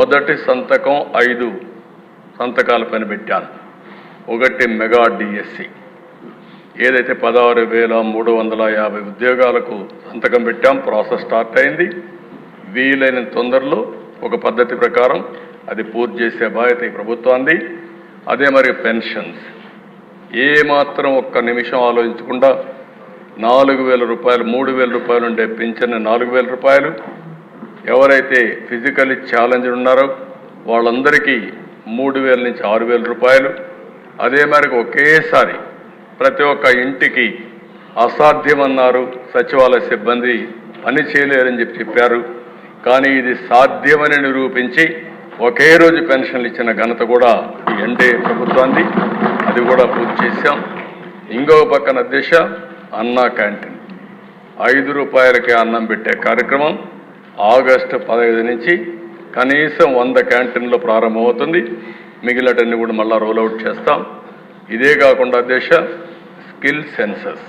మొదటి సంతకం ఐదు సంతకాలు పనిపెట్టాను ఒకటి మెగా డిఎస్సి. ఏదైతే పదహారు వేల మూడు వందల యాభై ఉద్యోగాలకు సంతకం పెట్టాం ప్రాసెస్ స్టార్ట్ అయింది. వీలైన తొందరలో ఒక పద్ధతి ప్రకారం అది పూర్తి చేసే బాధ్యత ఈ ప్రభుత్వాన్ని అదే మరి పెన్షన్స్. ఏమాత్రం ఒక్క నిమిషం ఆలోచించకుండా నాలుగు వేల రూపాయలు మూడు వేల రూపాయలు ఉండే పింఛన్ నాలుగు వేల రూపాయలు ఎవరైతే ఫిజికల్లీ ఛాలెంజ్డ్ ఉన్నారో వాళ్ళందరికీ మూడు వేల నుంచి ఆరు వేల రూపాయలు. అదే మేరకు ఒకేసారి ప్రతి ఒక్క ఇంటికి అసాధ్యమన్నారు సచివాలయ సిబ్బంది పని చేయలేరని చెప్పి చెప్పారు. కానీ ఇది సాధ్యమని నిరూపించి ఒకే రోజు పెన్షన్లు ఇచ్చిన ఘనత కూడా ఈ ఎన్డీఏ ప్రభుత్వాన్ని అది కూడా పూర్తి చేశాం. ఇంకో పక్కన దిశ అన్నా క్యాంటీన్. ఐదు రూపాయలకే అన్నం పెట్టే కార్యక్రమం. ఆగస్టు పదహైదు నుంచి కనీసం వంద క్యాంటీన్లో ప్రారంభమవుతుంది. మిగిలినటన్ని కూడా మళ్ళీ రోల్అవుట్ చేస్తాం. ఇదే కాకుండా దేశ స్కిల్ సెన్సస్.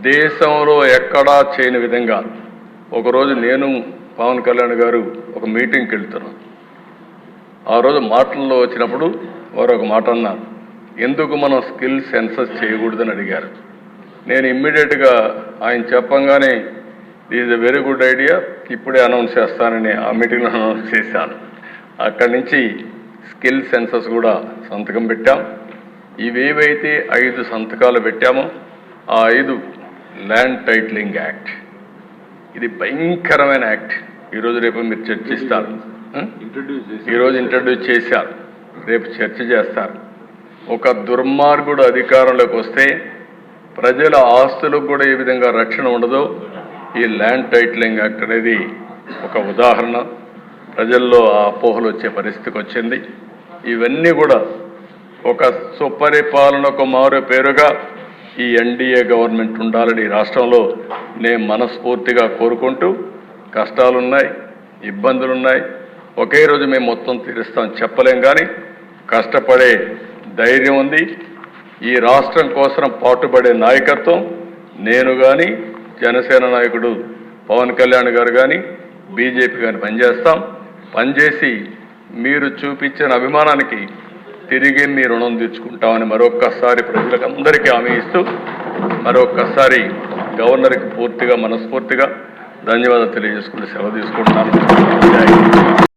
దేశంలో ఎక్కడా చేయని విధంగా ఒకరోజు నేను పవన్ కళ్యాణ్ గారు ఒక మీటింగ్కి వెళ్తున్నాను ఆ రోజు మాటల్లో వచ్చినప్పుడు వారు ఒక మాట అన్నారు. ఎందుకు మనం స్కిల్ సెన్సస్ చేయకూడదని అడిగారు. నేను ఇమ్మీడియట్గా ఆయన చెప్పంగానే is a very good idea ఇప్పుడే అనౌన్స్ చేస్తానని ఆ మీటింగ్లో అనౌన్స్ చేశాను. అక్కడి నుంచి స్కిల్ సెన్సస్ కూడా సంతకం పెట్టాం. ఇవేవైతే ఐదు సంతకాలు పెట్టామో ఆ ఐదు ల్యాండ్ టైటిలింగ్ యాక్ట్. ఇది భయంకరమైన యాక్ట్. ఈరోజు రేపు మీరు చర్చిస్తారు? ఈరోజు ఇంట్రడ్యూస్ చేశారు. రేపు చర్చ చేస్తారు. ఒక దుర్మార్గుడు అధికారంలోకి వస్తే ప్రజల ఆస్తులకు కూడా ఏ విధంగా రక్షణ ఉండదో ఈ ల్యాండ్ టైటిలింగ్ యాక్ట్ అనేది ఒక ఉదాహరణ. ప్రజల్లో ఆ అపోహలు వచ్చే పరిస్థితికి వచ్చింది. ఇవన్నీ కూడా ఒక సుపరిపాలనకు మారు పేరుగా ఈ ఎన్డీఏ గవర్నమెంట్ ఉండాలని ఈ రాష్ట్రంలో నేను మనస్ఫూర్తిగా కోరుకుంటూ కష్టాలున్నాయి ఇబ్బందులున్నాయి. ఒకే రోజు మేము మొత్తం తీరుస్తాం చెప్పలేం కానీ కష్టపడే ధైర్యం ఉంది. ఈ రాష్ట్రం కోసం పాటుపడే నాయకత్వం నేను కానీ జనసేన నాయకుడు పవన్ కళ్యాణ్ గారు కానీ బీజేపీ కానీ పనిచేస్తాం. పనిచేసి మీరు చూపించిన అభిమానానికి తిరిగి మీ రుణం తీర్చుకుంటామని మరొక్కసారి ప్రజలకు అందరికీ హామీ ఇస్తూ మరొక్కసారి గవర్నర్కి పూర్తిగా మనస్ఫూర్తిగా ధన్యవాదాలు తెలియజేసుకుంటూ సెలవు తీసుకుంటున్నాను.